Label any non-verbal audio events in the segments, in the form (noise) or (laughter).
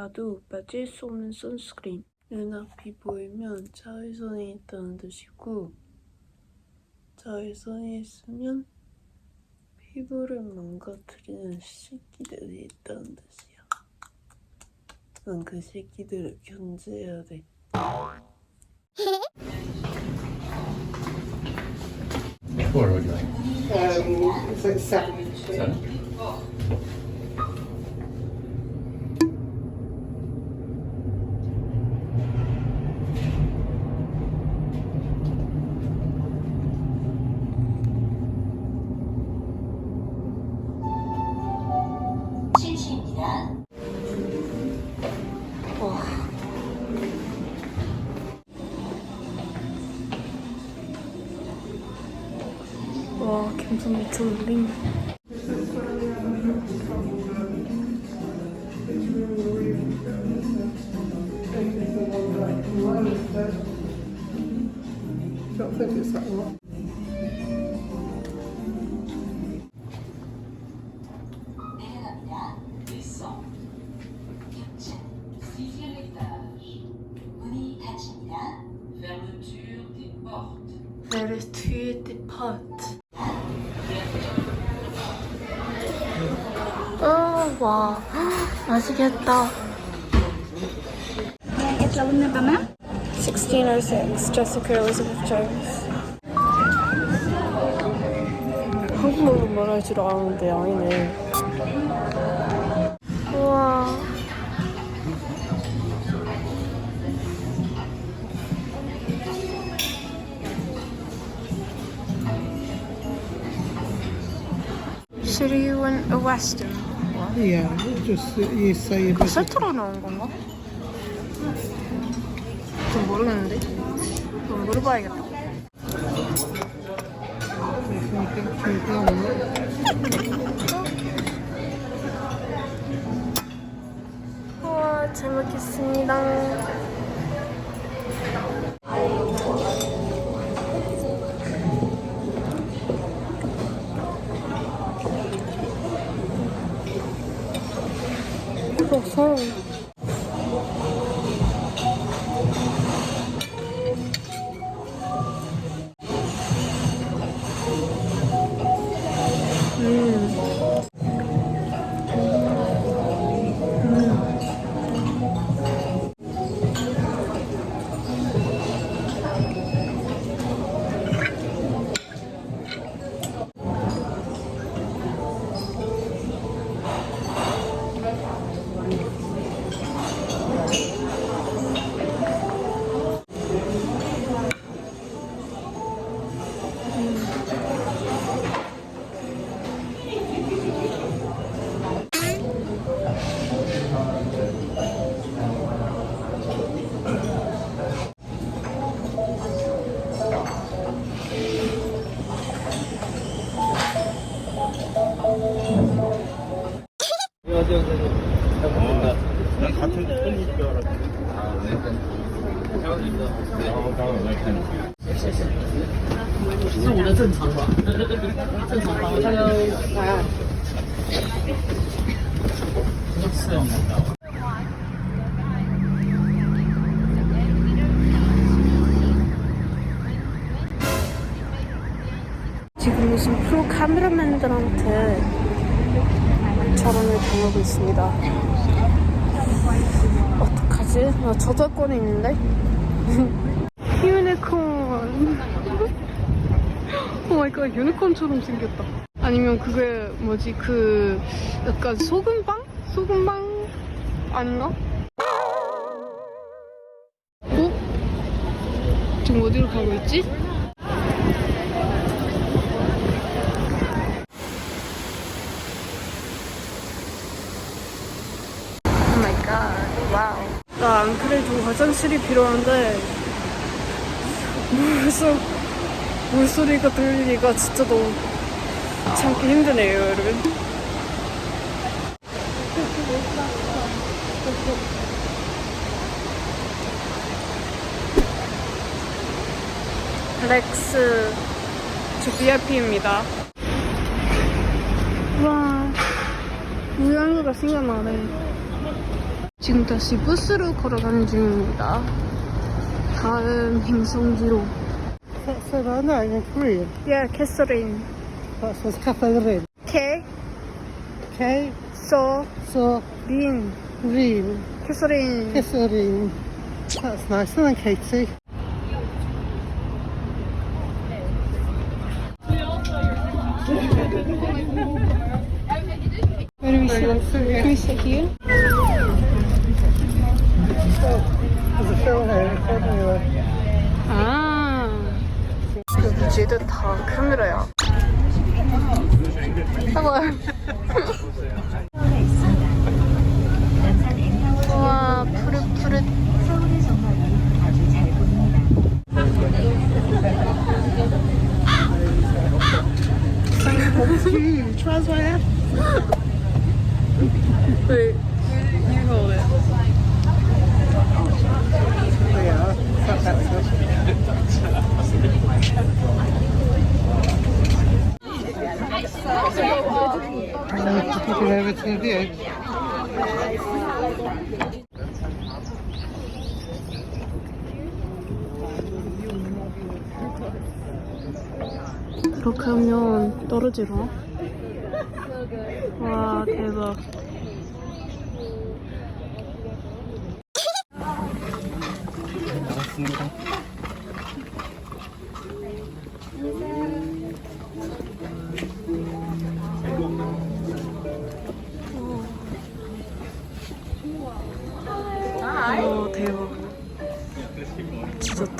가도 빠질 수 없는 선스크린. 눈앞이 보이면 자외선이 있다는 뜻이고, 자외선이 있으면 피부를 망가뜨리는 새끼들이 있다는 뜻이야. 난 그 새끼들을 견제해야 돼. What would you like? Um, is it seven? Seven? 미쳤는데. don't think it's that long. 와, 맛있겠다. Est la lune pas mal 1606, Jessica Elizabeth Jones. 한국말로 말할 줄 아는데 아니네. 우와. Should you want a western? Yeah, just you say. 세트로 나온 건가? 전 모르겠는데. 그럼 물어봐야겠다. 우와, 잘 먹겠습니다. 我后悔了。 그래서 지금 무슨 프로 카메라맨들한테 촬영을 당하고 있습니다. 어떡하지? 나 저작권이 있는데? (laughs) 유니콘. (laughs) 오 마이 갓, 유니콘처럼 생겼다. 아니면 그게 뭐지, 그 약간 소금빵? 소금빵 아닌가? 어? 지금 어디로 가고 있지? 오 마이 갓, 와우. 나 안 그래도 화장실이 필요한데 물속 물소리가 들리기가 진짜 너무 참기 힘드네요, 여러분. 렉스 저 VIP입니다. 와, 우양이가 생각나네. 지금 다시 버스로 걸어가는 중입니다. 다음 행성지로. It, know, in Korean. 예, 캐서린. That's what's Catherine. 캐, K, 서, so, 린. Reen, 캐서린. Catherine. That's nice, and then Katie. Where do we sit? Can we sit here? There's a show here, anyway. 아. 여기도 다 카메라야. 봐봐. 와, 푸릇푸릇. Try my head. Wait, you hold it. That- That's good. Uh. 그렇게 하면 떨어지러? 와, 대박. 오,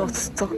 진짜 진짜.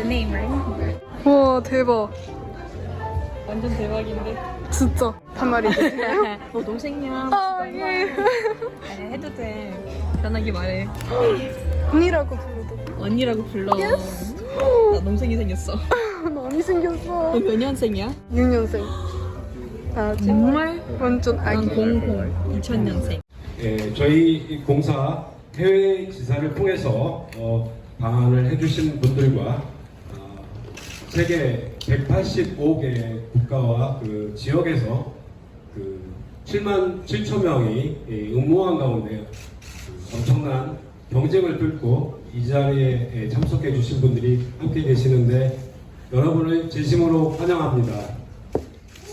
The name, right? 와, 대박. 완전 대박인데. 진짜. 반말이 되세요? (laughs) 너 동생이야. 아, 예. 아니, 해도 돼. 편하게 말해. 언니라고 부르도. 언니라고 불러. 나 동생이 생겼어. (laughs) 너무 생겼어. 너 몇 년생이야? 6년생. 아, 정말? 완전 난 아기. 00, 2000년생. 예, 저희 이 공사 해외 지사를 통해서 어, 방한을 해주신 분들과 어, 세계 185개 국가와 그 지역에서 그 7만 7천 명이 이 응모한 가운데 그 엄청난 경쟁을 뚫고 이 자리에 예, 참석해 주신 분들이 함께 계시는데 여러분을 진심으로 환영합니다.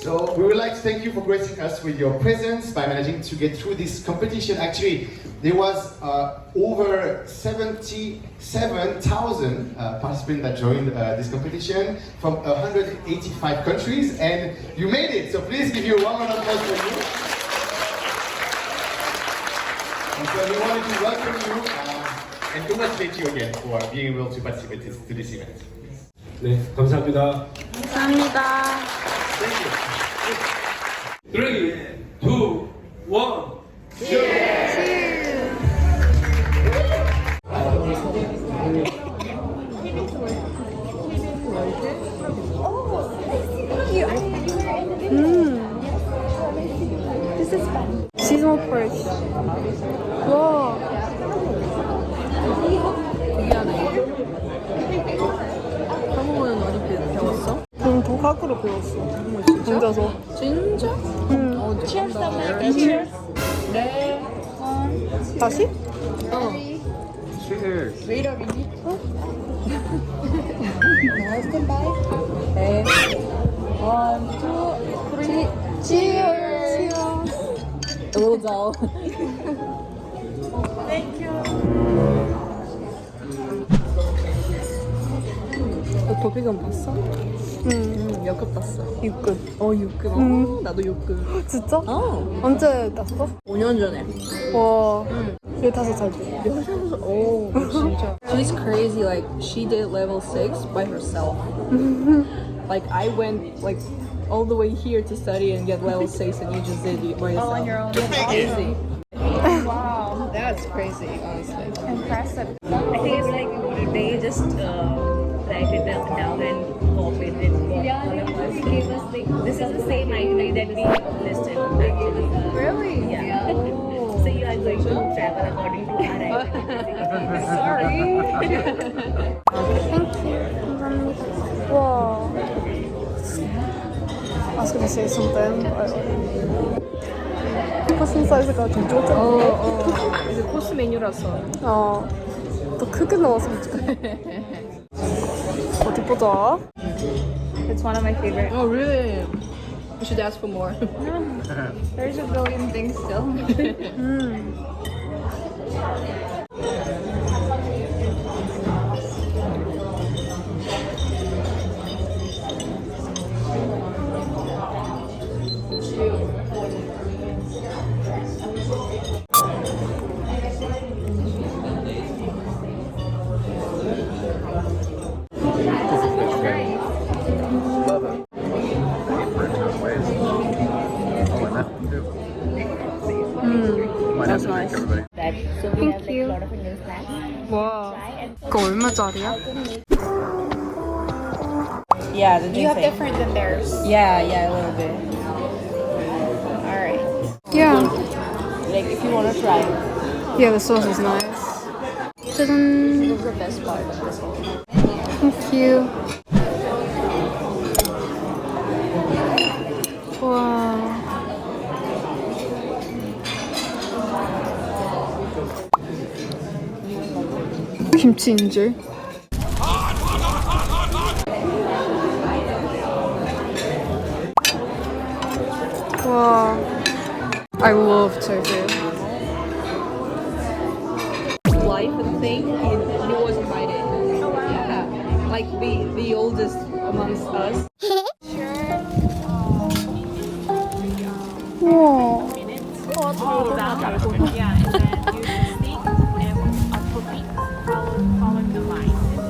So we would like to thank you for gracing us with your presence by managing to get through this competition. Actually, there was uh, over 77,000 uh, participants that joined uh, this competition from 185 countries, and you made it. So please give you a round of applause for you. And so we wanted to welcome you uh, and congratulate you again for being able to participate to this event. 네, 감사합니다. 감사합니다. Three, two, one. 다시? 어. 네. One, two, three. Cheers! A little dull. 너 도비건 봤어? 응. 응, 역급 봤어. 6급. 어, 6급. 어, 응. 나도 6급. 진짜? 어, 언제 땄어? 5년 전에. 와. 응. 15살 때. 오, 진짜. She's crazy. Like she did level six by herself. like I went like all the way here to study and get level six, and you just did it by yourself. All on your own. Crazy. Wow. That's crazy, honestly. Impressive. I think it's like they just uh, write it down down and copy it. Yeah, they just gave us like this is the same itinerary that we listed actually. Really? Yeah. so you are going to travel according to our itinerary. Sorry. Thank you. 감사합니다. 와. I was gonna say something, but 퍼슨 사이즈가 좀 좁죠? 어, 어. 이제 코스 메뉴라서. 어, 더 크게 나왔으면 좋겠네. doll. It's one of my favorite. Oh, really? We should ask for more. (laughs) There's a billion things still. (laughs) (laughs) mm. 얼마짜리야? Yeah, the You have different than theirs. Yeah, yeah, a little bit. All right. Yeah. Like if you want to try. Yeah, the sauce is nice. 짜잔. this is the best part of this whole Thank you. 와. 김치인 줄. Oh, I love tofu. Life thing, he was invited. Yeah, like the the oldest amongst us. Yeah.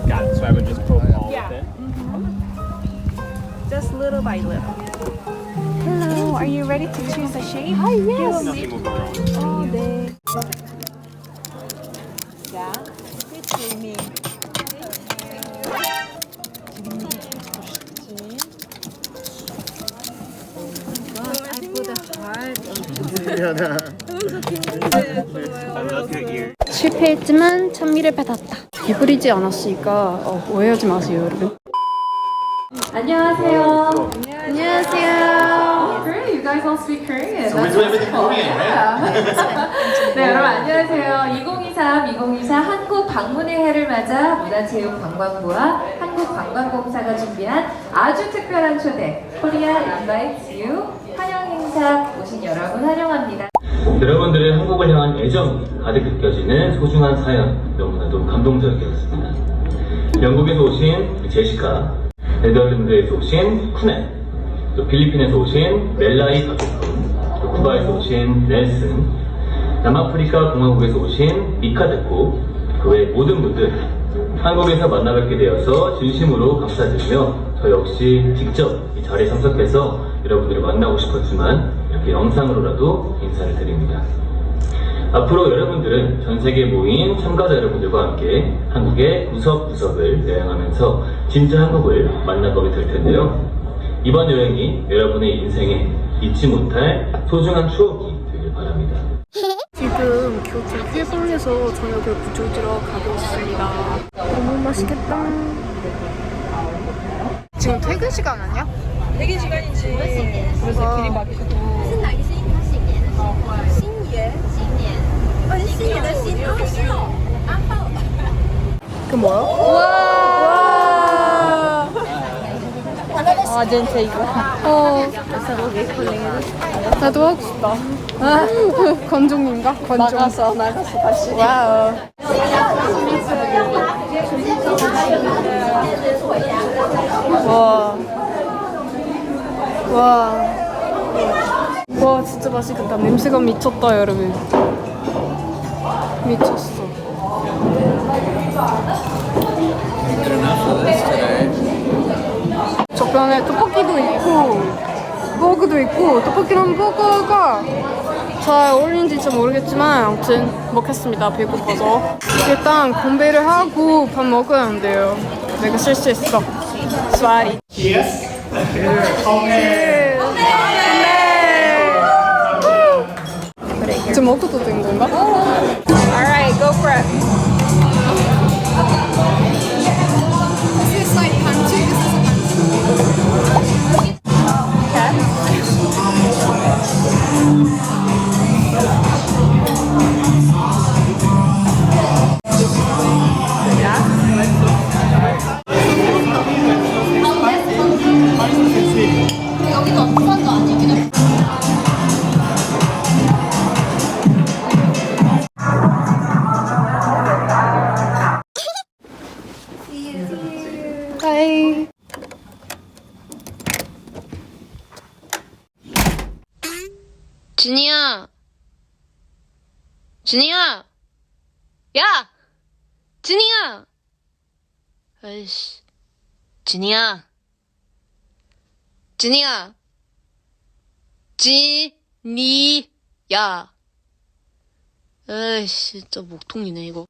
Got it. So I would just all yeah. Just little by little. Hello. (laughs) Are you ready to choose a shape? Hi, yes. Oh, 네. 자, your ear. 실패했지만 찬미를 받았다. 기부리지 않았으니까 어, 오해하지 마세요, 여러분. 안녕하세요. Guys all speak Korean. So we do everything Korean, right? (laughs) 네, 여러분 안녕하세요. 2023, 2024 한국 방문의 해를 맞아 문화체육관광부와 한국관광공사가 준비한 아주 특별한 초대 코리아 인바이트 유 환영 행사 오신 여러분 환영합니다. 여러분들의 한국을 향한 애정 가득 느껴지는 소중한 사연 너무나도 감동적이었습니다. 영국에서 오신 제시카, 네덜란드에서 오신 쿠넨, 또 필리핀에서 오신 멜라이 바게프, 또 쿠바에서 오신 넬슨, 남아프리카 공화국에서 오신 미카데코, 그 외 모든 분들 한국에서 만나뵙게 되어서 진심으로 감사드리며 저 역시 직접 이 자리에 참석해서 여러분들을 만나고 싶었지만 이렇게 영상으로라도 인사를 드립니다. 앞으로 여러분들은 전 세계에 모인 참가자 여러분들과 함께 한국의 구석구석을 여행하면서 진짜 한국을 만나보게 될 텐데요. 이번 여행이 여러분의 인생에 잊지 못할 소중한 추억이 되길 바랍니다. 지금 교토 일본에서 저녁을 부조지러 가고 있습니다. 너무 맛있겠다. 지금 퇴근 시간 아니야? 퇴근 시간이지. 그래서 길이 막히고. 와. 아젠테 이거. 어. 나도 하고 싶다. (laughs) 건종인가? 건종. 나가서 나가서 다시. 와우. 와. 와. 와, 진짜 맛있겠다. 냄새가 미쳤다, 여러분. 미쳤어. 저편에 떡볶이도 있고, 버거도 있고 떡볶이랑 버거가 잘 어울리는지 잘 모르겠지만 아무튼 먹겠습니다 배고파서 일단 건배를 하고 밥 먹어야 한대요 내가 실수했어 쏘리. 네. 이제 먹어도 된 건가? Alright, go for it. 준이야. 아이씨. 준이야. 준이야. 지니야. 에이씨, 진짜 목통이네, 이거.